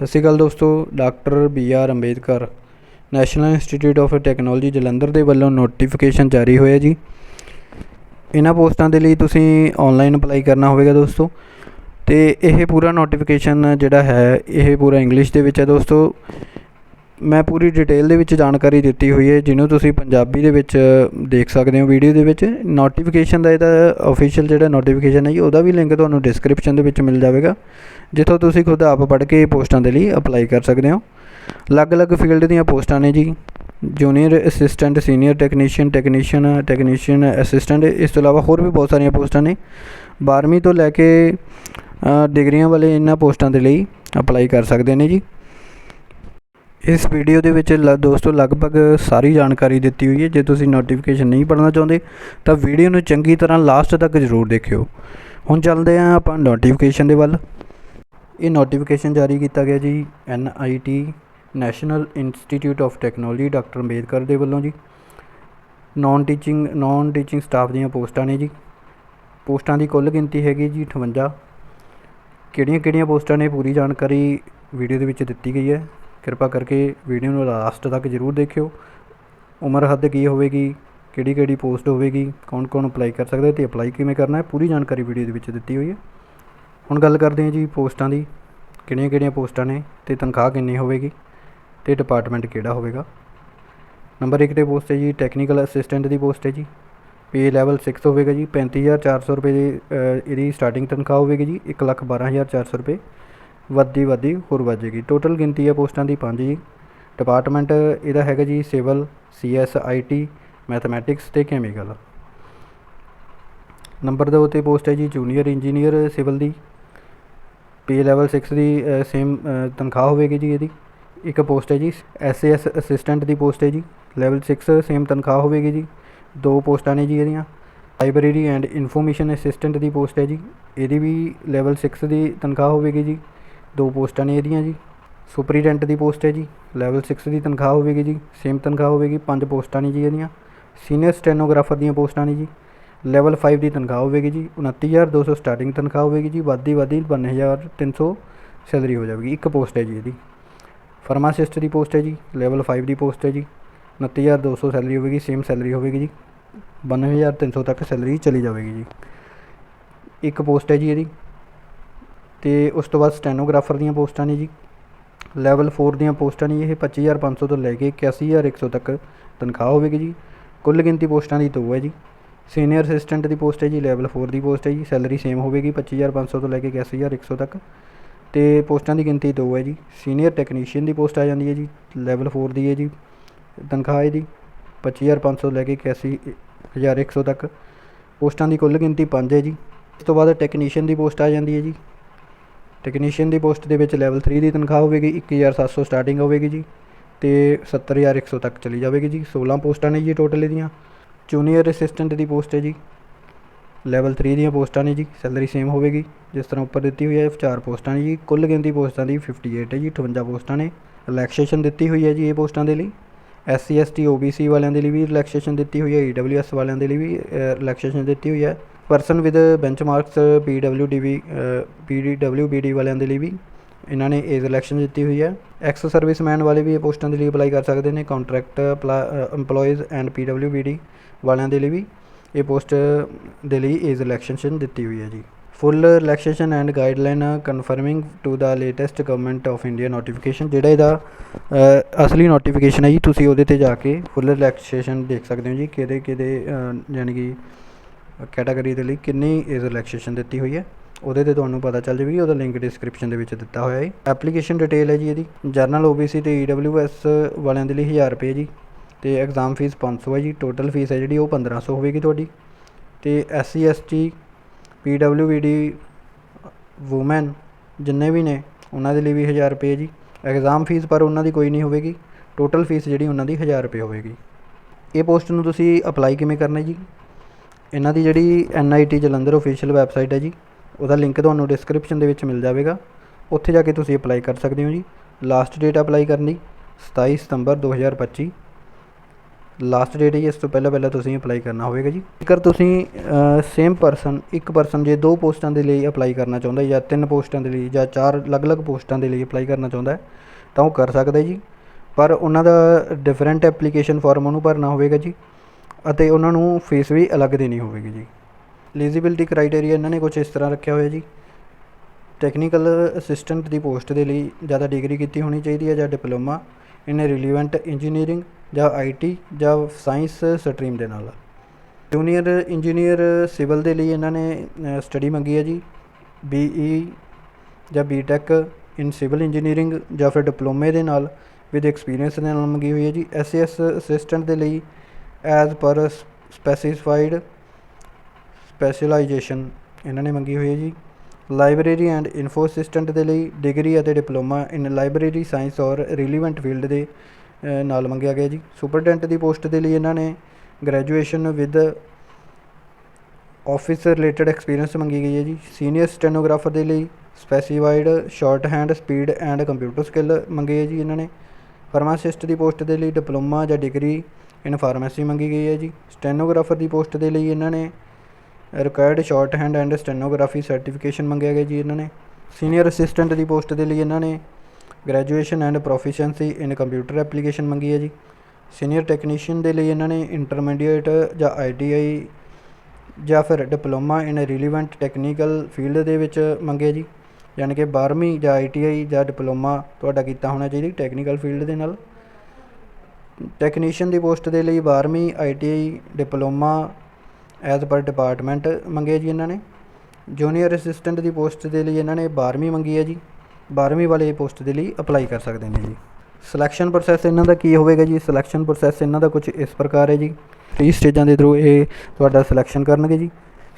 ਸਤਿ ਸ਼੍ਰੀ ਅਕਾਲ ਦੋਸਤੋ, doctor B R Ambedkar, national institute of technology Jalandhar ਦੇ ਵੱਲੋਂ ਨੋਟੀਫਿਕੇਸ਼ਨ ਜਾਰੀ ਹੋਇਆ ਜੀ। ਇਹਨਾਂ ਪੋਸਟਾਂ ਦੇ ਲਈ ਤੁਸੀਂ ਆਨਲਾਈਨ ਅਪਲਾਈ ਕਰਨਾ ਹੋਵੇਗਾ ਦੋਸਤੋ। ਤੇ ਇਹ ਪੂਰਾ ਨੋਟੀਫਿਕੇਸ਼ਨ ਜਿਹੜਾ ਹੈ, ਇਹ ਪੂਰਾ ਇੰਗਲਿਸ਼ ਦੇ ਵਿੱਚ ਹੈ ਦੋਸਤੋ। ਮੈਂ ਪੂਰੀ ਡਿਟੇਲ ਦੇ ਵਿੱਚ ਜਾਣਕਾਰੀ ਦਿੱਤੀ ਹੋਈ ਹੈ, ਜਿਹਨੂੰ ਤੁਸੀਂ ਪੰਜਾਬੀ ਦੇ ਵਿੱਚ ਦੇਖ ਸਕਦੇ ਹੋ ਵੀਡੀਓ ਦੇ ਵਿੱਚ। ਨੋਟੀਫਿਕੇਸ਼ਨ ਦਾ ਇਹਦਾ ਅਫੀਸ਼ੀਅਲ ਜਿਹੜਾ ਨੋਟੀਫਿਕੇਸ਼ਨ ਹੈ ਜੀ, ਉਹਦਾ ਵੀ ਲਿੰਕ ਤੁਹਾਨੂੰ ਡਿਸਕ੍ਰਿਪਸ਼ਨ ਦੇ ਵਿੱਚ ਮਿਲ ਜਾਵੇਗਾ। ਜਿੱਥੋਂ ਤੁਸੀਂ ਖੁਦ ਆਪ ਪੜ੍ਹ ਕੇ ਪੋਸਟਾਂ ਦੇ ਲਈ ਅਪਲਾਈ ਕਰ ਸਕਦੇ ਹੋ। ਅਲੱਗ-ਅਲੱਗ ਫੀਲਡ ਦੀਆਂ ਪੋਸਟਾਂ ਨੇ ਜੀ। Junior assistant senior technician technician technician assistant ਇਸ ਤੋਂ ਇਲਾਵਾ ਹੋਰ ਵੀ ਬਹੁਤ ਸਾਰੀਆਂ ਪੋਸਟਾਂ ਨੇ। 12ਵੀਂ ਤੋਂ ਲੈ ਕੇ ਡਿਗਰੀਆਂ ਵਾਲੇ ਇਹਨਾਂ ਪੋਸਟਾਂ ਦੇ ਲਈ ਅਪਲਾਈ ਕਰ ਸਕਦੇ ਨੇ ਜੀ। ਇਸ ਵੀਡੀਓ ਦੇ ਵਿੱਚ ਲ- ਦੋਸਤੋ, ਲਗਭਗ ਸਾਰੀ ਜਾਣਕਾਰੀ ਦਿੱਤੀ ਹੋਈ ਹੈ। ਜੇ ਤੁਸੀਂ ਨੋਟੀਫਿਕੇਸ਼ਨ ਨਹੀਂ ਪੜ੍ਹਨਾ ਚਾਹੁੰਦੇ, ਤਾਂ ਵੀਡੀਓ ਨੂੰ ਚੰਗੀ ਤਰ੍ਹਾਂ ਲਾਸਟ ਤੱਕ ਜ਼ਰੂਰ ਦੇਖਿਓ। ਹੁਣ ਚੱਲਦੇ ਹਾਂ ਆਪਾਂ ਨੋਟੀਫਿਕੇਸ਼ਨ ਦੇ ਵੱਲ। ਇਹ ਨੋਟੀਫਿਕੇਸ਼ਨ ਜਾਰੀ ਕੀਤਾ ਗਿਆ ਜੀ N I T national institute of technology doctor Ambedkar ਦੇ ਵੱਲੋਂ ਜੀ। Non teaching non teaching staff ਦੀਆਂ ਪੋਸਟਾਂ ਨੇ ਜੀ। ਪੋਸਟਾਂ ਦੀ ਕੁੱਲ ਗਿਣਤੀ ਹੈਗੀ ਜੀ 58 ਕਿਹੜੀਆਂ ਕਿਹੜੀਆਂ ਪੋਸਟਾਂ ਨੇ ਪੂਰੀ ਜਾਣਕਾਰੀ ਵੀਡੀਓ ਦੇ ਵਿੱਚ ਦਿੱਤੀ ਗਈ ਹੈ। ਕਿਰਪਾ ਕਰਕੇ ਵੀਡੀਓ ਨੂੰ ਲਾਸਟ ਤੱਕ ਜ਼ਰੂਰ ਦੇਖਿਓ। ਉਮਰ ਹੱਦ ਕੀ ਹੋਵੇਗੀ, ਕਿਹੜੀ ਕਿਹੜੀ ਪੋਸਟ ਹੋਵੇਗੀ, ਕੌਣ ਕੌਣ ਅਪਲਾਈ ਕਰ ਸਕਦਾ ਤੇ ਅਪਲਾਈ ਕਿਵੇਂ ਕਰਨਾ ਹੈ, ਪੂਰੀ ਜਾਣਕਾਰੀ ਵੀਡੀਓ ਦੇ ਵਿੱਚ ਦਿੱਤੀ ਹੋਈ ਹੈ। ਹੁਣ ਗੱਲ ਕਰਦੇ ਹਾਂ ਜੀ ਪੋਸਟਾਂ ਦੀ, ਕਿਹੜੀਆਂ ਕਿਹੜੀਆਂ ਪੋਸਟਾਂ ਨੇ ਅਤੇ ਤਨਖਾਹ ਕਿੰਨੀ ਹੋਵੇਗੀ ਅਤੇ ਡਿਪਾਰਟਮੈਂਟ ਕਿਹੜਾ ਹੋਵੇਗਾ। ਨੰਬਰ 1 ਤੇ ਪੋਸਟ ਹੈ ਜੀ ਟੈਕਨੀਕਲ ਅਸਿਸਟੈਂਟ ਦੀ ਪੋਸਟ ਹੈ ਜੀ। ਪੇ ਲੈਵਲ 6 ਹੋਵੇਗਾ ਜੀ 35400 ਰੁਪਏ ਦੀ ਇਹਦੀ ਸਟਾਰਟਿੰਗ ਤਨਖਾਹ ਹੋਵੇਗੀ ਜੀ 112400 ਰੁਪਏ। ਵੱਧਦੀ ਵੱਧਦੀ ਹੋਰ ਵੱਧ ਜਾਏਗੀ ਟੋਟਲ ਗਿਣਤੀ ਹੈ ਪੋਸਟਾਂ ਦੀ 5 ਜੀ। ਡਿਪਾਰਟਮੈਂਟ ਇਹਦਾ ਹੈਗਾ ਜੀ ਸਿਵਲ ਸੀਐਸ ਆਈਟੀ ਮੈਥਮੈਟਿਕਸ ਤੇ ਕੈਮੀਕਲ ਨੰਬਰ 2 ਤੇ ਪੋਸਟ ਹੈ ਜੀ ਜੂਨੀਅਰ ਇੰਜੀਨੀਅਰ ਸਿਵਲ ਦੀ। ਪੇ ਲੈਵਲ ਸਿਕਸ ਦੀ ਸੇਮ ਤਨਖਾਹ ਹੋਵੇਗੀ ਜੀ ਇਹਦੀ। ਇੱਕ ਪੋਸਟ ਹੈ ਜੀ ਐਸਏਐਸ ਅਸਿਸਟੈਂਟ ਦੀ ਪੋਸਟ ਹੈ ਜੀ। ਲੈਵਲ ਸਿਕਸ ਸੇਮ ਤਨਖਾਹ ਹੋਵੇਗੀ ਜੀ। ਦੋ ਪੋਸਟਾਂ ਨੇ ਜੀ ਇਹਦੀਆਂ। ਲਾਇਬ੍ਰੇਰੀ ਐਂਡ ਇਨਫੋਰਮੇਸ਼ਨ ਅਸਿਸਟੈਂਟ ਦੀ ਪੋਸਟ ਹੈ ਜੀ। ਇਹਦੀ ਵੀ ਲੈਵਲ 6 ਦੀ ਤਨਖਾਹ ਹੋਵੇਗੀ ਜੀ। ਦੋ ਪੋਸਟਾਂ ਨੇ ਇਹਦੀਆਂ ਜੀ। ਸੁਪਰੀਡੈਂਟ ਦੀ ਪੋਸਟ ਹੈ ਜੀ। ਲੈਵਲ 6 ਦੀ ਤਨਖਾਹ ਹੋਵੇਗੀ ਜੀ। ਸੇਮ ਤਨਖਾਹ ਹੋਵੇਗੀ। ਪੰਜ ਪੋਸਟਾਂ ਨੇ ਜੀ ਇਹਦੀਆਂ। ਸੀਨੀਅਰ ਸਟੈਨੋਗ੍ਰਾਫਰ ਦੀਆਂ ਪੋਸਟਾਂ ਨੇ ਜੀ। ਲੈਵਲ 5 ਦੀ ਤਨਖਾਹ ਹੋਵੇਗੀ ਜੀ 29200 ਸਟਾਰਟਿੰਗ ਤਨਖਾਹ ਹੋਵੇਗੀ ਜੀ, ਵੱਧਦੀ ਵੱਧਦੀ 92300 ਸੈਲਰੀ ਹੋ ਜਾਵੇਗੀ, ਇੱਕ ਪੋਸਟ ਹੈ ਜੀ ਇਹਦੀ। ਫਾਰਮਾਸਿਸਟ ਦੀ ਪੋਸਟ ਹੈ ਜੀ ਲੈਵਲ 5 ਦੀ ਪੋਸਟ ਹੈ ਜੀ 29200 ਸੈਲਰੀ ਹੋਵੇਗੀ ਸੇਮ ਸੈਲਰੀ ਹੋਵੇਗੀ ਜੀ 92300 ਤੱਕ ਸੈਲਰੀ ਚਲੀ ਜਾਵੇਗੀ ਜੀ। ਇੱਕ ਪੋਸਟ ਹੈ ਜੀ ਇਹਦੀ, ਤੇ ਉਸ ਤੋਂ ਬਾਅਦ ਸਟੈਨੋਗ੍ਰਾਫਰ ਦੀਆਂ ਪੋਸਟਾਂ ਨੇ ਜੀ ਲੈਵਲ 4 ਦੀਆਂ ਪੋਸਟਾਂ ਨੇ ਇਹ 25500 ਤੋਂ ਲੈ ਕੇ 81100 ਤੱਕ ਤਨਖਾਹ ਹੋਵੇਗੀ ਜੀ। ਕੁੱਲ ਗਿਣਤੀ ਪੋਸਟਾਂ ਦੀ ਦੋ ਹੈ ਜੀ। ਸੀਨੀਅਰ ਅਸਿਸਟੈਂਟ ਦੀ ਪੋਸਟ ਹੈ ਜੀ ਲੈਵਲ 4 ਦੀ ਪੋਸਟ ਹੈ ਜੀ ਸੈਲਰੀ ਸੇਮ ਹੋਵੇਗੀ 25500 ਤੋਂ ਲੈ ਕੇ 81100 ਤੱਕ। ਤੇ ਪੋਸਟਾਂ ਦੀ ਗਿਣਤੀ ਦੋ ਹੈ ਜੀ ਸੀਨੀਅਰ ਟੈਕਨੀਸ਼ੀਅਨ ਦੀ ਪੋਸਟ ਆ ਜਾਂਦੀ ਹੈ ਜੀ ਲੈਵਲ 4 ਦੀ ਹੈ ਜੀ, ਤਨਖਾਹ ਇਹਦੀ 25500 ਤੋਂ ਲੈ ਕੇ 81100 ਤੱਕ। ਪੋਸਟਾਂ ਦੀ ਕੁੱਲ ਗਿਣਤੀ 5 ਹੈ ਜੀ। ਇਸ ਤੋਂ ਬਾਅਦ ਟੈਕਨੀਸ਼ੀਅਨ ਦੀ ਪੋਸਟ ਆ ਜਾਂਦੀ ਹੈ ਜੀ। ਟੈਕਨੀਸ਼ੀਅਨ ਦੀ ਪੋਸਟ ਦੇ ਵਿੱਚ ਲੈਵਲ 3 ਦੀ ਤਨਖਾਹ ਹੋਵੇਗੀ 21700 ਸਟਾਰਟਿੰਗ ਹੋਵੇਗੀ ਜੀ, ਤੇ 70100 ਤੱਕ ਚਲੀ ਜਾਵੇਗੀ ਜੀ। 16 ਪੋਸਟਾਂ ਨੇ ਜੀ ਟੋਟਲ ਇਹਦੀਆਂ। ਜੂਨੀਅਰ ਅਸਿਸਟੈਂਟ ਦੀ ਪੋਸਟ ਹੈ ਜੀ। ਲੈਵਲ 3 ਦੀਆਂ ਪੋਸਟਾਂ ਨੇ ਜੀ ਸੈਲਰੀ ਸੇਮ ਹੋਵੇਗੀ। ਜਿਸ ਤਰ੍ਹਾਂ ਉੱਪਰ ਦਿੱਤੀ ਹੋਈ ਹੈ, ਚਾਰ ਪੋਸਟਾਂ ਨੇ ਜੀ। ਕੁੱਲ ਗਿਣਤੀ ਪੋਸਟਾਂ ਦੀ 58 ਹੈ ਜੀ 58 ਪੋਸਟਾਂ ਨੇ। ਰਿਲੈਕਸੇਸ਼ਨ ਦਿੱਤੀ ਹੋਈ ਹੈ ਜੀ ਇਹ ਪੋਸਟਾਂ ਦੇ ਲਈ। S C S T O B C ਵਾਲਿਆਂ ਦੇ ਲਈ ਵੀ ਰਿਲੈਕਸੇਸ਼ਨ ਦਿੱਤੀ ਹੋਈ ਹੈ ਈ ਡਬਲਿਊ ਐਸ ਵਾਲਿਆਂ ਦੇ ਲਈ ਵੀ ਰਿਲੈਕਸੇਸ਼ਨ ਦਿੱਤੀ ਹੋਈ ਹੈ। Person with benchmarks P W D V P D W B D ਵਾਲਿਆਂ ਦੇ ਲਈ ਵੀ ਇਹਨਾਂ ਨੇ ਏਜ ਇਲੈਕਸ਼ਨ ਦਿੱਤੀ ਹੋਈ ਹੈ। ਐਕਸ ਸਰਵਿਸਮੈਨ ਵਾਲੇ ਵੀ ਇਹ ਪੋਸਟਾਂ ਦੇ ਲਈ ਅਪਲਾਈ ਕਰ ਸਕਦੇ ਨੇ contract EMPLOYEES and P W B D ਵਾਲਿਆਂ ਦੇ ਲਈ ਵੀ ਇਹ ਪੋਸਟ ਦੇ ਲਈ ਏਜ ਇਲੈਕਸ਼ਨ ਦਿੱਤੀ ਹੋਈ ਹੈ ਜੀ। Full relaxation and guideline conforming to the latest government of India notification ਜਿਹੜਾ ਇਹਦਾ ਅਸਲੀ ਨੋਟੀਫਿਕੇਸ਼ਨ ਹੈ ਜੀ ਤੁਸੀਂ ਉਹਦੇ ਤੇ ਜਾ ਕੇ ਫੁੱਲ ਰਿਲੈਕਸੇਸ਼ਨ ਦੇਖ ਸਕਦੇ ਹੋ ਜੀ ਕਿਹਦੇ ਕਿਹਦੇ ਅ, ਯਾਨੀ ਕਿ ਕੈਟਾਗਰੀ ਦੇ ਲਈ ਕਿੰਨੀ ਏਜ ਰਿਲੈਕਸੇਸ਼ਨ ਦਿੱਤੀ ਹੋਈ ਹੈ। ਉਹਦੇ ਤੇ ਤੁਹਾਨੂੰ ਪਤਾ ਚੱਲ ਜਾਵੇਗੀ ਉਹਦਾ ਲਿੰਕ ਡਿਸਕ੍ਰਿਪਸ਼ਨ ਦੇ ਵਿੱਚ ਦਿੱਤਾ ਹੋਇਆ ਹੈ ਐਪਲੀਕੇਸ਼ਨ ਡਿਟੇਲ ਹੈ ਜੀ ਇਹਦੀ। ਜਰਨਲ ਓਬੀਸੀ ਤੇ ਈਡਬਲਯੂਐਸ ਵਾਲਿਆਂ ਦੇ ਲਈ 1000 ਰੁਪਏ ਜੀ। ਤੇ ਐਗਜ਼ਾਮ ਫੀਸ 500 ਹੈ ਜੀ। ਟੋਟਲ ਫੀਸ ਹੈ ਜਿਹੜੀ, ਉਹ 1500 ਹੋਵੇਗੀ ਤੁਹਾਡੀ। ਤੇ ਐਸਸੀ ਐਸਟੀ ਪੀਡਬਲਯੂਬੀਡੀ ਵੂਮਨ ਜਿੰਨੇ ਵੀ ਨੇ, ਉਹਨਾਂ ਦੇ ਲਈ ਵੀ 1000 ਰੁਪਏ ਜੀ। ਐਗਜ਼ਾਮ ਫੀਸ ਪਰ ਉਹਨਾਂ ਦੀ ਕੋਈ ਨਹੀਂ ਹੋਵੇਗੀ। ਟੋਟਲ ਫੀਸ ਜਿਹੜੀ, ਉਹਨਾਂ ਦੀ 1000 ਰੁਪਏ ਹੋਵੇਗੀ। ਇਹ ਪੋਸਟ ਨੂੰ ਤੁਸੀਂ ਅਪਲਾਈ ਕਿਵੇਂ ਕਰਨਾ ਜੀ? ਇਹਨਾਂ ਦੀ ਜਿਹੜੀ ਐਨਆਈਟੀ ਜਲੰਧਰ ਅਫੀਸ਼ੀਅਲ ਵੈਬਸਾਈਟ ਹੈ ਜੀ। ਉਹਦਾ ਲਿੰਕ ਤੁਹਾਨੂੰ ਡਿਸਕ੍ਰਿਪਸ਼ਨ ਦੇ ਵਿੱਚ ਮਿਲ ਜਾਵੇਗਾ। ਉੱਥੇ ਜਾ ਕੇ ਤੁਸੀਂ ਅਪਲਾਈ ਕਰ ਸਕਦੇ ਹੋ ਜੀ। ਲਾਸਟ ਡੇਟ ਅਪਲਾਈ ਕਰਨ ਦੀ 27 ਸਤੰਬਰ 2025 ਲਾਸਟ ਡੇਟ ਹੈ ਜੀ ਇਸ ਤੋਂ ਪਹਿਲਾਂ ਪਹਿਲਾਂ ਤੁਸੀਂ ਅਪਲਾਈ ਕਰਨਾ ਹੋਵੇਗਾ ਜੀ। ਜੇਕਰ ਤੁਸੀਂ ਸੇਮ ਪਰਸਨ ਇੱਕ ਪਰਸਨ ਜੇ ਦੋ ਪੋਸਟਾਂ ਦੇ ਲਈ ਅਪਲਾਈ ਕਰਨਾ ਚਾਹੁੰਦਾ ਜਾਂ ਤਿੰਨ ਪੋਸਟਾਂ ਦੇ ਲਈ ਜਾਂ ਚਾਰ ਅਲੱਗ-ਅਲੱਗ ਪੋਸਟਾਂ ਦੇ ਲਈ ਅਪਲਾਈ ਕਰਨਾ ਚਾਹੁੰਦਾ ਹੈ, ਤਾਂ ਉਹ ਕਰ ਸਕਦਾ ਜੀ। ਪਰ ਉਹਨਾਂ ਦਾ ਡਿਫਰੈਂਟ ਐਪਲੀਕੇਸ਼ਨ ਫਾਰਮ ਉਹਨੂੰ ਭਰਨਾ ਹੋਵੇਗਾ ਜੀ। ਅਤੇ ਉਹਨਾਂ ਨੂੰ ਫੀਸ ਵੀ ਅਲੱਗ ਦੇਣੀ ਹੋਵੇਗੀ ਜੀ। ਐਲੀਜੀਬਿਲਟੀ ਕ੍ਰਾਈਟੇਰੀਆ ਇਹਨਾਂ ਨੇ ਕੁਝ ਇਸ ਤਰ੍ਹਾਂ ਰੱਖਿਆ ਹੋਇਆ ਜੀ। ਟੈਕਨੀਕਲ ਅਸਿਸਟੈਂਟ ਦੀ ਪੋਸਟ ਦੇ ਲਈ ਜ਼ਿਆਦਾ ਡਿਗਰੀ ਕੀਤੀ ਹੋਣੀ ਚਾਹੀਦੀ ਹੈ ਜਾਂ ਡਿਪਲੋਮਾ ਇਨ ਰਿਲੀਵੈਂਟ ਇੰਜੀਨੀਅਰਿੰਗ ਜਾਂ ਆਈਟੀ ਜਾਂ ਸਾਇੰਸ ਸਟਰੀਮ ਦੇ ਨਾਲ। ਜੂਨੀਅਰ ਇੰਜੀਨੀਅਰ ਸਿਵਲ ਦੇ ਲਈ ਇਹਨਾਂ ਨੇ ਸਟੱਡੀ ਮੰਗੀ ਹੈ ਜੀ। ਬੀਈ ਜਾਂ ਬੀਟੈਕ ਇਨ ਸਿਵਲ ਇੰਜੀਨੀਅਰਿੰਗ ਜਾਂ ਫਿਰ ਡਿਪਲੋਮੇ ਦੇ ਨਾਲ ਵਿਦ ਐਕਸਪੀਰੀਅੰਸ ਦੇ ਨਾਲ ਮੰਗੀ ਹੋਈ ਹੈ ਜੀ। ਐਸਐਸ ਅਸਿਸਟੈਂਟ ਦੇ ਲਈ ਐਜ਼ ਪਰ ਸਪੈਸੀਫਾਈਡ ਸਪੈਸ਼ਲਾਈਜੇਸ਼ਨ ਇਹਨਾਂ ਨੇ ਮੰਗੀ ਹੋਈ ਹੈ ਜੀ। ਲਾਇਬ੍ਰੇਰੀ ਐਂਡ ਇਨਫੋ ਅਸਿਸਟੈਂਟ ਦੇ ਲਈ ਡਿਗਰੀ ਅਤੇ ਡਿਪਲੋਮਾ ਇਨ ਲਾਇਬ੍ਰੇਰੀ ਸਾਇੰਸ ਔਰ ਰਿਲੀਵੈਂਟ ਫੀਲਡ ਦੇ ਨਾਲ ਮੰਗਿਆ ਗਿਆ ਜੀ। ਸੁਪਰਡੈਂਟ ਦੀ ਪੋਸਟ ਦੇ ਲਈ ਇਹਨਾਂ ਨੇ graduation with office related experience ਮੰਗੀ ਗਈ ਹੈ ਜੀ। ਸੀਨੀਅਰ ਸਟੈਨੋਗ੍ਰਾਫਰ ਦੇ ਲਈ specified shorthand speed and computer skill ਮੰਗੇ ਹੈ ਜੀ ਇਹਨਾਂ ਨੇ। ਫਾਰਮਾਸਿਸਟ ਦੀ ਪੋਸਟ ਦੇ ਲਈ ਡਿਪਲੋਮਾ ਜਾਂ ਡਿਗਰੀ ਇਨ ਫਾਰਮੇਸੀ ਮੰਗੀ ਗਈ ਹੈ ਜੀ। ਸਟੈਨੋਗ੍ਰਾਫਰ ਦੀ ਪੋਸਟ ਦੇ ਲਈ ਇਹਨਾਂ ਨੇ required shorthand and stenography certification ਮੰਗਿਆ ਗਿਆ ਜੀ ਇਹਨਾਂ ਨੇ। ਸੀਨੀਅਰ ਅਸਿਸਟੈਂਟ ਦੀ ਪੋਸਟ ਦੇ ਲਈ ਇਹਨਾਂ ਨੇ graduation and proficiency in computer application ਮੰਗੀ ਹੈ ਜੀ। ਸੀਨੀਅਰ ਟੈਕਨੀਸ਼ੀਅਨ ਦੇ ਲਈ ਇਹਨਾਂ ਨੇ ਇੰਟਰਮੀਡੀਏਟ ਜਾਂ ਆਈਟੀਆਈ ਜਾਂ ਫਿਰ diploma in relevant technical field ਦੇ ਵਿੱਚ ਮੰਗੇ ਜੀ। ਯਾਨੀ ਕਿ 12ਵੀਂ ਜਾਂ ਆਈਟੀਆਈ ਜਾਂ ਡਿਪਲੋਮਾ ਤੁਹਾਡਾ ਕੀਤਾ ਹੋਣਾ ਚਾਹੀਦਾ ਟੈਕਨੀਕਲ ਫੀਲਡ ਦੇ ਨਾਲ। ਟੈਕਨੀਸ਼ੀਅਨ ਦੀ ਪੋਸਟ ਦੇ ਲਈ 12ਵੀਂ ITI diploma as per department ਮੰਗੇ ਜੀ ਇਹਨਾਂ ਨੇ। ਜੂਨੀਅਰ ਅਸਿਸਟੈਂਟ ਦੀ ਪੋਸਟ ਦੇ ਲਈ ਇਹਨਾਂ ਨੇ 12ਵੀਂ ਮੰਗੀ ਹੈ ਜੀ। 12ਵੀਂ ਵਾਲੇ ਪੋਸਟ ਦੇ ਲਈ ਅਪਲਾਈ ਕਰ ਸਕਦੇ ਨੇ ਜੀ। ਸਿਲੈਕਸ਼ਨ ਪ੍ਰੋਸੈਸ ਇਹਨਾਂ ਦਾ ਕੀ ਹੋਵੇਗਾ ਜੀ? ਸਿਲੈਕਸ਼ਨ ਪ੍ਰੋਸੈਸ ਇਹਨਾਂ ਦਾ ਕੁਝ ਇਸ ਪ੍ਰਕਾਰ ਹੈ ਜੀ। 30 ਸਟੇਜਾਂ ਦੇ ਥਰੂ ਇਹ ਤੁਹਾਡਾ ਸਿਲੈਕਸ਼ਨ ਕਰਨਗੇ ਜੀ।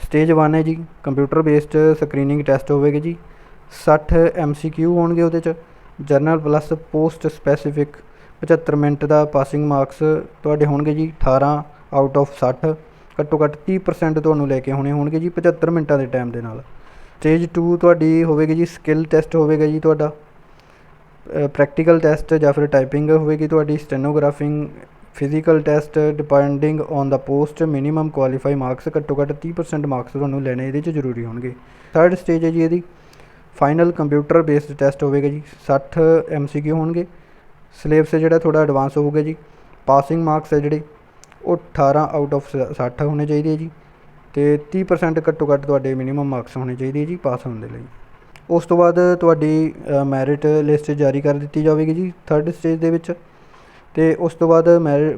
ਸਟੇਜ 1 ਹੈ ਜੀ। ਕੰਪਿਊਟਰ ਬੇਸਡ ਸਕਰੀਨਿੰਗ ਟੈਸਟ ਹੋਵੇਗਾ ਜੀ। 60 ਐਮਸੀਕਿਊ ਹੋਣਗੇ ਉਹਦੇ ਚ। General plus post specific 75 minute ਦਾ ਪਾਸਿੰਗ ਮਾਰਕਸ ਤੁਹਾਡੇ ਹੋਣਗੇ ਜੀ। 18 ਆਊਟ ਆਫ 60 ਘੱਟੋ ਘੱਟ 30% ਤੁਹਾਨੂੰ ਲੈ ਕੇ ਹੋਣੇ ਹੋਣਗੇ ਜੀ 75 ਮਿੰਟਾਂ ਦੇ ਟਾਈਮ ਦੇ ਨਾਲ। ਸਟੇਜ 2 ਤੁਹਾਡੀ ਹੋਵੇਗੀ ਜੀ ਸਕਿੱਲ ਟੈਸਟ ਹੋਵੇਗਾ ਜੀ ਤੁਹਾਡਾ। ਪ੍ਰੈਕਟੀਕਲ ਟੈਸਟ ਜਾਂ ਫਿਰ ਟਾਈਪਿੰਗ ਹੋਵੇਗੀ ਤੁਹਾਡੀ stenographing physical test depending on the post minimum qualify marks ਘੱਟੋ ਘੱਟ 30% ਮਾਰਕਸ ਤੁਹਾਨੂੰ ਲੈਣੇ ਇਹਦੇ 'ਚ ਜ਼ਰੂਰੀ ਹੋਣਗੇ। ਥਰਡ ਸਟੇਜ ਹੈ ਜੀ ਇਹਦੀ। ਫਾਈਨਲ ਕੰਪਿਊਟਰ ਬੇਸਡ ਟੈਸਟ ਹੋਵੇਗਾ ਜੀ 60 ਐਮਸੀਕਿਊ ਹੋਣਗੇ। ਸਿਲੇਬਸ ਜਿਹੜਾ ਥੋੜਾ ਐਡਵਾਂਸ ਹੋਊਗਾ ਜੀ। ਪਾਸਿੰਗ ਮਾਰਕਸ ਹੈ ਜਿਹੜੇ। ਉਹ 18 ਆਊਟ ਆਫ ਸੱਠ ਹੋਣੇ ਚਾਹੀਦੇ ਜੀ ਤੇ 30% ਘੱਟੋ ਘੱਟ ਤੁਹਾਡੇ ਮਿਨੀਮਮ ਮਾਰਕਸ ਹੋਣੇ ਚਾਹੀਦੇ ਜੀ ਪਾਸ ਹੋਣ ਦੇ ਲਈ। ਉਸ ਤੋਂ ਬਾਅਦ ਤੁਹਾਡੀ ਮੈਰਿਟ ਲਿਸਟ ਜਾਰੀ ਕਰ ਦਿੱਤੀ ਜਾਵੇਗੀ ਜੀ ਥਰਡ ਸਟੇਜ ਦੇ ਵਿੱਚ ਤੇ ਉਸ ਤੋਂ ਬਾਅਦ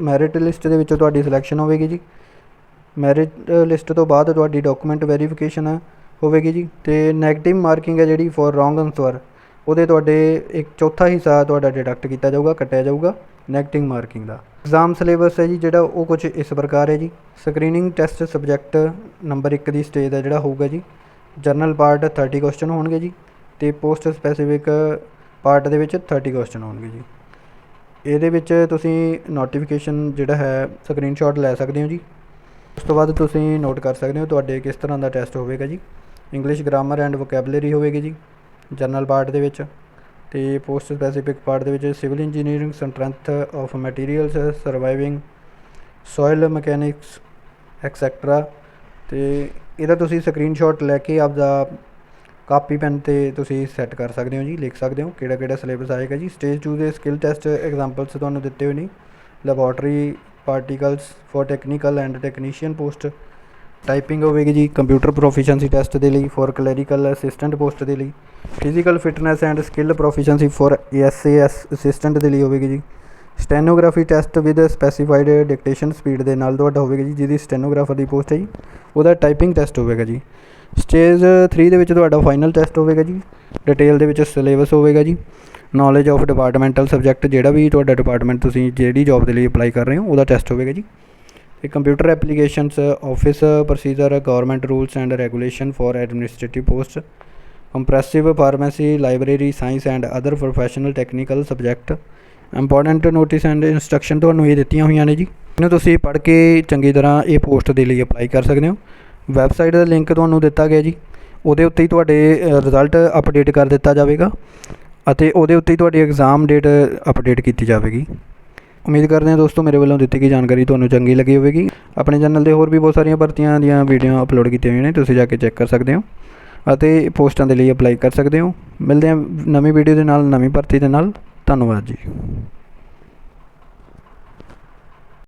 ਮੈਰਿਟ ਲਿਸਟ ਦੇ ਵਿੱਚ ਤੁਹਾਡੀ ਸਿਲੈਕਸ਼ਨ ਹੋਵੇਗੀ ਜੀ। ਮੈਰਿਟ ਲਿਸਟ ਤੋਂ ਬਾਅਦ ਤੁਹਾਡੀ ਡਾਕੂਮੈਂਟ ਵੈਰੀਫਿਕੇਸ਼ਨ ਹੋਵੇਗੀ ਜੀ ਤੇ 네ਗੇਟਿਵ ਮਾਰਕਿੰਗ ਹੈ ਜਿਹੜੀ ਫॉर ਰੋਂਗ ਆਨਸਰ ਉਹਦੇ ਤੁਹਾਡੇ ਇੱਕ ਚੌਥਾ ਹਿੱਸਾ ਤੁਹਾਡਾ ਡਿਡਕਟ ਕੀਤਾ ਜਾਊਗਾ, ਕੱਟਿਆ ਜਾਊਗਾ। 네ਗੇਟਿਵ ਮਾਰਕਿੰਗ ਦਾ। ਐਗਜ਼ਾਮ ਸਿਲੇਬਸ ਹੈ ਜੀ, ਜਿਹੜਾ ਉਹ ਕੁਝ ਇਸ ਪ੍ਰਕਾਰ ਹੈ ਜੀ। ਸਕਰੀਨਿੰਗ ਟੈਸਟ ਸਬਜੈਕਟ ਨੰਬਰ 1 ਦੀ ਸਟੇਜ ਦਾ ਜਿਹੜਾ ਹੋਊਗਾ ਜੀ। ਜਰਨਲ ਪਾਰਟ 30 ਕੁਐਸਚਨ ਹੋਣਗੇ ਜੀ ਤੇ ਪੋਸਟ ਸਪੈਸੀਫਿਕ ਪਾਰਟ ਦੇ ਵਿੱਚ 30 ਕੁਐਸਚਨ ਹੋਣਗੇ ਜੀ। ਇਹਦੇ ਵਿੱਚ ਤੁਸੀਂ ਨੋਟੀਫਿਕੇਸ਼ਨ ਜਿਹੜਾ ਹੈ ਸਕਰੀਨਸ਼ਾਟ ਲੈ ਸਕਦੇ ਹੋ ਜੀ। ਉਸ ਤੋਂ ਬਾਅਦ ਤੁਸੀਂ ਨੋਟ ਕਰ ਸਕਦੇ ਹੋ ਤੁਹਾਡੇ ਕਿਸ ਤਰ੍ਹਾਂ ਦਾ ਟੈਸਟ ਹੋਵੇਗਾ ਜੀ। ਇੰਗਲਿਸ਼ ਗ੍ਰਾਮਰ ਐਂਡ ਵੋਕੈਬਲਰੀ ਹੋਵੇਗੀ ਜੀ ਜਰਨਲ ਪਾਰਟ ਦੇ ਵਿੱਚ। ਤੇ ਪੋਸਟ ਸਪੈਸੀਫਿਕ ਪਾਰਟ ਦੇ ਵਿੱਚ civil engineering strength of materials, surveying, soil mechanics etcetera ਤੇ ਇਹਦਾ ਤੁਸੀਂ ਸਕਰੀਨਸ਼ਾਟ ਲੈ ਕੇ ਆਪਦਾ ਕਾਪੀ, ਪੈਨ ਤੇ ਤੁਸੀਂ ਸੈੱਟ ਕਰ ਸਕਦੇ ਹੋ ਜੀ, ਲਿਖ ਸਕਦੇ ਹੋ ਕਿਹੜਾ ਕਿਹੜਾ ਸਿਲੇਬਸ ਆਏਗਾ ਜੀ। ਸਟੇਜ 2 ਦੇ ਸਕਿੱਲ ਟੈਸਟ ਐਗਜ਼ਾਮਪਲਸ ਤੁਹਾਨੂੰ ਦਿੱਤੇ ਹੋਏ ਨੇ। Laboratory particles for technical and technician post typing ਹੋਵੇਗੀ ਜੀ ਕੰਪਿਊਟਰ ਪ੍ਰੋਫੀਸ਼ੀਐਂਸੀ ਟੈਸਟ ਦੇ ਲਈ ਫॉर ਕਲੈਰੀਕਲ ਅਸਿਸਟੈਂਟ ਪੋਸਟ ਦੇ ਲਈ physical fitness and skill proficiency for SAS assistant ਦੇ ਲਈ ਹੋਵੇਗੀ ਜੀ। Stenography test with specified dictation speed ਦੇ ਨਾਲ ਤੁਹਾਡਾ ਹੋਵੇਗਾ ਜੀ, ਜਿਹਦੀ ਸਟੈਨੋਗ੍ਰਾਫਰ ਦੀ ਪੋਸਟ ਹੈ ਜੀ, ਉਹਦਾ ਟਾਈਪਿੰਗ ਟੈਸਟ ਹੋਵੇਗਾ ਜੀ। ਸਟੇਜ 3 ਦੇ ਵਿੱਚ ਤੁਹਾਡਾ ਫਾਈਨਲ ਟੈਸਟ ਹੋਵੇਗਾ ਜੀ ਡਿਟੇਲ ਦੇ ਵਿੱਚ ਸਿਲੇਬਸ ਹੋਵੇਗਾ ਜੀ। ਨੌਲੇਜ ਆਫ ਡਿਪਾਰਟਮੈਂਟਲ ਸਬਜੈਕਟ ਜਿਹੜਾ ਵੀ ਤੁਹਾਡਾ ਡਿਪਾਰਟਮੈਂਟ ਤੁਸੀਂ ਜਿਹੜੀ ਜੌਬ ਦੇ ਲਈ ਅਪਲਾਈ ਕਰ ਰਹੇ ਹੋ, ਉਹਦਾ ਟੈਸਟ ਹੋਵੇਗਾ ਜੀ। ਤੇ computer applications office procedure government rules and regulation for administrative post comprehensive pharmacy library science and other professional technical subject important notice and instruction ਤੁਹਾਨੂੰ ਇਹ ਦਿੱਤੀਆਂ ਹੋਈਆਂ ਨੇ ਜੀ। ਇਹਨੂੰ ਤੁਸੀਂ ਪੜ੍ਹ ਕੇ ਚੰਗੀ ਤਰ੍ਹਾਂ ਇਹ ਪੋਸਟ ਦੇ ਲਈ ਅਪਲਾਈ ਕਰ ਸਕਦੇ ਹੋ। ਵੈਬਸਾਈਟ ਦਾ ਲਿੰਕ ਤੁਹਾਨੂੰ ਦਿੱਤਾ ਗਿਆ ਜੀ। ਉਹਦੇ ਉੱਤੇ ਹੀ ਤੁਹਾਡੇ ਰਿਜ਼ਲਟ ਅਪਡੇਟ ਕਰ ਦਿੱਤਾ ਜਾਵੇਗਾ ਅਤੇ ਉਹਦੇ ਉੱਤੇ ਹੀ ਤੁਹਾਡੀ ਐਗਜ਼ਾਮ ਡੇਟ ਅਪਡੇਟ ਕੀਤੀ ਜਾਵੇਗੀ। ਉਮੀਦ ਕਰਦੇ ਹਾਂ ਦੋਸਤੋ ਮੇਰੇ ਵੱਲੋਂ ਦਿੱਤੀ ਗਈ ਜਾਣਕਾਰੀ ਤੁਹਾਨੂੰ ਚੰਗੀ ਲੱਗੀ ਹੋਵੇਗੀ। ਆਪਣੇ ਚੈਨਲ 'ਤੇ ਹੋਰ ਵੀ ਬਹੁਤ ਸਾਰੀਆਂ ਭਰਤੀਆਂ ਦੀਆਂ ਵੀਡੀਓ ਅਪਲੋਡ ਕੀਤੀਆਂ ਹੋਈਆਂ ਨੇ, ਤੁਸੀਂ ਜਾ ਕੇ ਚੈੱਕ ਕਰ ਸਕਦੇ ਹੋ। ਅਤੇ ਪੋਸਟਾਂ ਦੇ ਲਈ ਅਪਲਾਈ ਕਰ ਸਕਦੇ ਹੋ। ਮਿਲਦੇ ਹਾਂ ਨਵੀਂ ਵੀਡੀਓ ਦੇ ਨਾਲ, ਨਵੀਂ ਭਰਤੀ ਦੇ ਨਾਲ। ਧੰਨਵਾਦ ਜੀ।